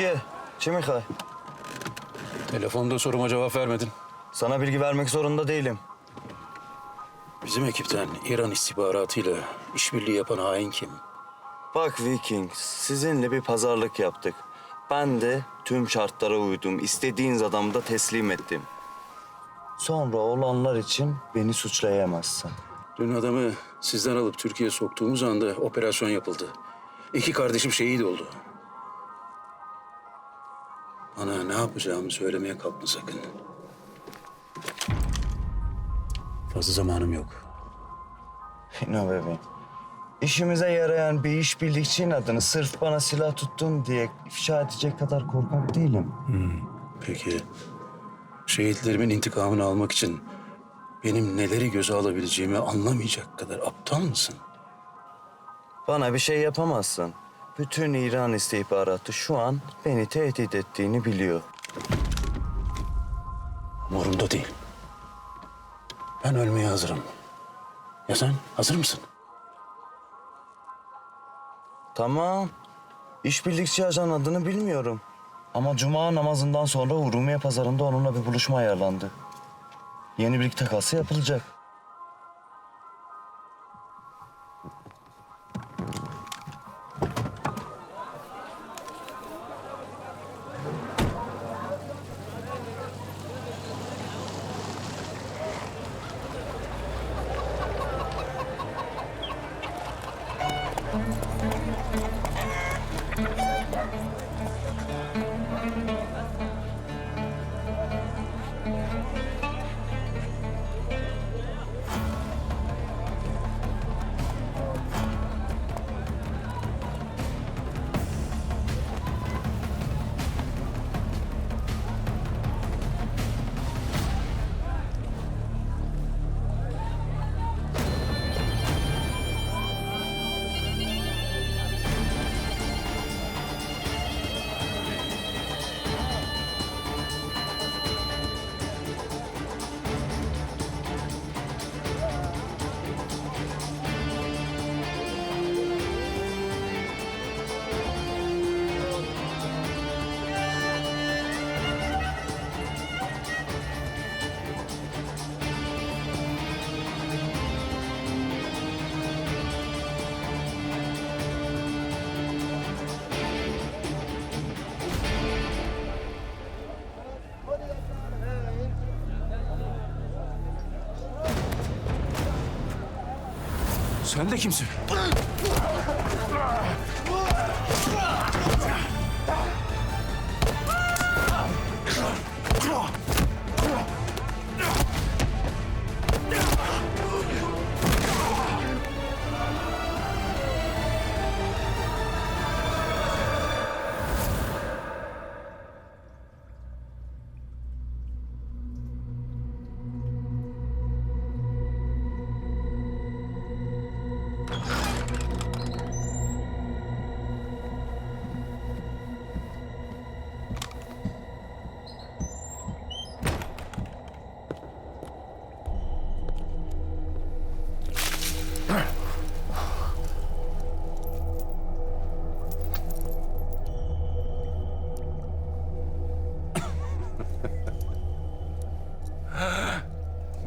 Çiye, Çimikay. Telefonda soruma cevap vermedin. Sana bilgi vermek zorunda değilim. Bizim ekipten İran istihbaratıyla işbirliği yapan hain kim? Bak Viking, sizinle bir pazarlık yaptık. Ben de tüm şartlara uydum. İstediğiniz adamı da teslim ettim. Sonra olanlar için beni suçlayamazsın. Dün adamı sizden alıp Türkiye'ye soktuğumuz anda operasyon yapıldı. İki kardeşim şehit oldu. Bana ne yapacağımı söylemeye kalkma sakın. Fazla zamanım yok. Fino bebeğim. İşimize yarayan bir işbirlikçinin adını sırf bana silah tuttun diye ifşa edecek kadar korkak değilim. Peki şehitlerimin intikamını almak için benim neleri göze alabileceğimi anlamayacak kadar aptal mısın? Bana bir şey yapamazsın. Bütün İran istihbaratı şu an beni tehdit ettiğini biliyor. Umurumda değil. Ben ölmeye hazırım. Ya sen hazır mısın? Tamam. İşbirlikçi ajan adını bilmiyorum. Ama cuma namazından sonra Urumiye pazarında onunla bir buluşma ayarlandı. Yeni birlik takası yapılacak. Sen de kimsin?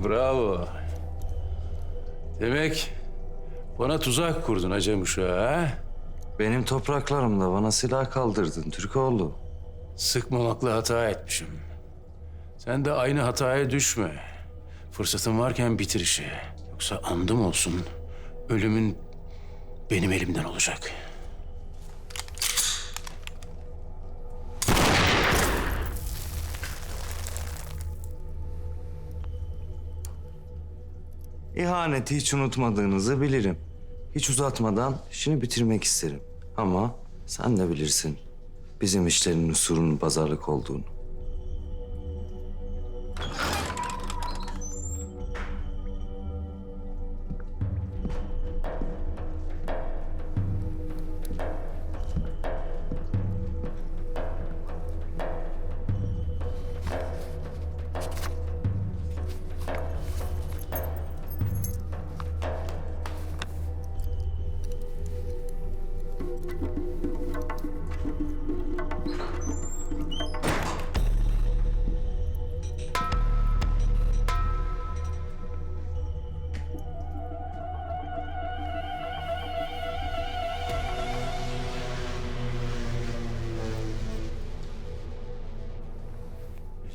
Bravo. Demek bana tuzak kurdun Acem uşağı ha? Benim topraklarımda bana silah kaldırdın Türkoğlu. Sıkmamakla hata etmişim. Sen de aynı hataya düşme. Fırsatın varken bitir işi. Yoksa andım olsun ölümün benim elimden olacak. İhaneti hiç unutmadığınızı bilirim. Hiç uzatmadan işini bitirmek isterim. Ama sen de bilirsin bizim işlerin usulünün pazarlık olduğunu.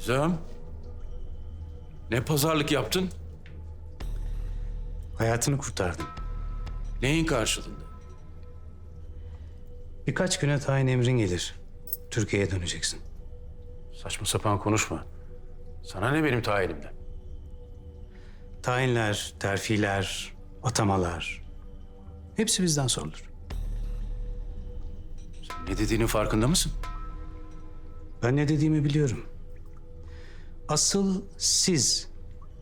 Zem. Ne pazarlık yaptın? Hayatını kurtardım. Neyin karşılığında? Birkaç güne tayin emrin gelir. Türkiye'ye döneceksin. Saçma sapan konuşma. Sana ne benim tayilimden? Tayinler, terfiler, atamalar. Hepsi bizden sorulur. Ne dediğinin farkında mısın? Ben ne dediğimi biliyorum. Asıl siz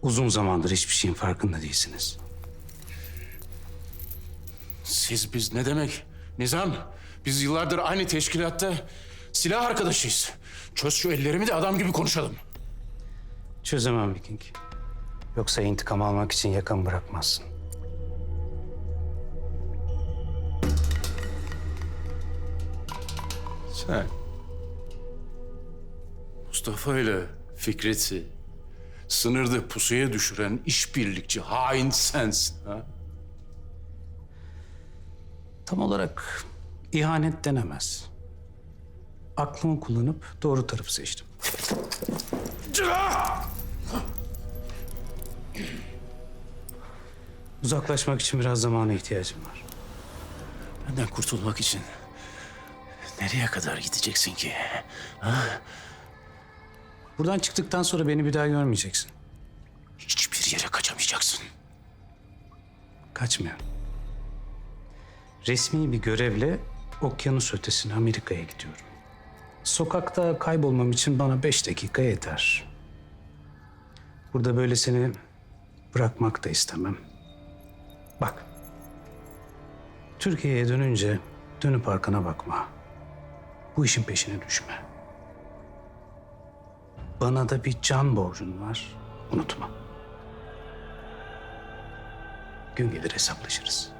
uzun zamandır hiçbir şeyin farkında değilsiniz. Siz biz ne demek? Nizam, biz yıllardır aynı teşkilatta silah arkadaşıyız. Çöz şu ellerimi de adam gibi konuşalım. Çözemem Viking. Yoksa intikam almak için yakan bırakmazsın. Sen Mustafa ile Fikret'i sınırda pusuya düşüren işbirlikçi hain sensin. Ha? Tam olarak ihanet denemez. Aklımı kullanıp doğru tarafı seçtim. Uzaklaşmak için biraz zamana ihtiyacım var. Benden kurtulmak için nereye kadar gideceksin ki? Buradan çıktıktan sonra beni bir daha görmeyeceksin. Hiçbir yere kaçamayacaksın. Kaçmıyorum. Resmi bir görevle okyanus ötesine Amerika'ya gidiyorum. Sokakta kaybolmam için bana beş dakika yeter. Burada böyle seni bırakmak da istemem. Bak. Türkiye'ye dönünce dönüp arkana bakma. Bu işin peşine düşme. Bana da bir can borcun var. Unutma. Gün gelir hesaplaşırız.